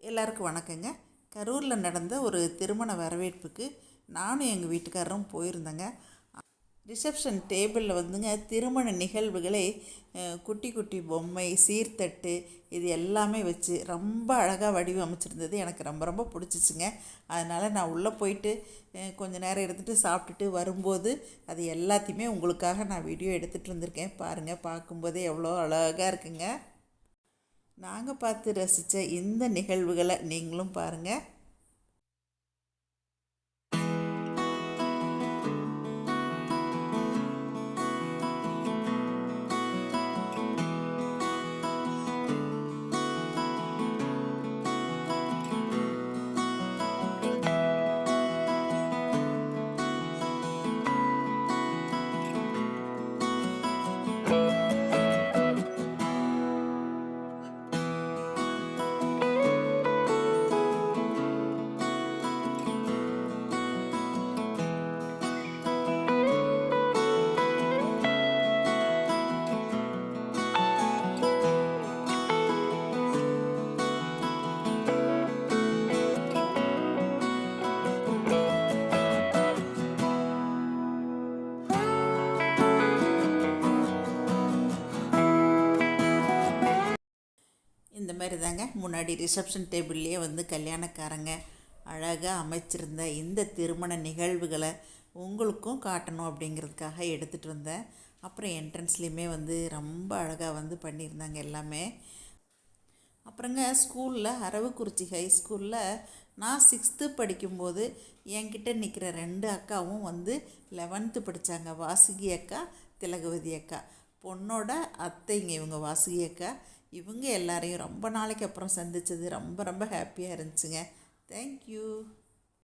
எல்லாருக்கும் வணக்கங்க. கரூரில் நடந்த ஒரு திருமண வரவேற்புக்கு நானும் எங்கள் வீட்டுக்காரரும் போயிருந்தேங்க. ரிசப்ஷன் டேபிளில் வந்துங்க திருமண நிகழ்வுகளை குட்டி குட்டி பொம்மை சீர்தட்டு இது எல்லாமே வச்சு ரொம்ப அழகாக வடிவமைச்சிருந்தது. எனக்கு ரொம்ப ரொம்ப பிடிச்சிச்சுங்க. அதனால் நான் உள்ளே போயிட்டு கொஞ்ச நேரம் எடுத்துகிட்டு சாப்பிட்டுட்டு வரும்போது அது எல்லாத்தையுமே உங்களுக்காக நான் வீடியோ எடுத்துகிட்டு வந்திருக்கேன். பாருங்கள் பார்க்கும்போதே எவ்வளோ அழகாக இருக்குங்க. நாங்கள் பார்த்து ரசித்த இந்த நிகழ்வுகளை நீங்களும் பாருங்கள் மாதிரி தாங்க முன்னாடி ரிசப்ஷன் டேபிள்லேயே வந்து கல்யாணக்காரங்க அழகாக அமைச்சிருந்த இந்த திருமண நிகழ்வுகளை உங்களுக்கும் காட்டணும் அப்படிங்கிறதுக்காக எடுத்துகிட்டு வந்தேன் அப்புறம் என்ட்ரன்ஸ்லேயுமே வந்து ரொம்ப அழகாக வந்து பண்ணியிருந்தாங்க எல்லாமே. அப்புறங்க ஸ்கூலில் அரவக்குறிச்சி ஹை ஸ்கூலில் நான் சிக்ஸ்த்து படிக்கும்போது என்கிட்ட நிற்கிற ரெண்டு அக்காவும் வந்து லெவன்த்து படித்தாங்க வாசுகி அக்கா திலகவதி அக்கா. பொண்ணோட அத்தைங்க இவங்க வாசுகி அக்கா. இவங்க எல்லாரையும் ரொம்ப நாளைக்கு அப்புறம் சந்தித்தது ரொம்ப ரொம்ப ஹாப்பியாக இருந்துச்சுங்க. தேங்க்யூ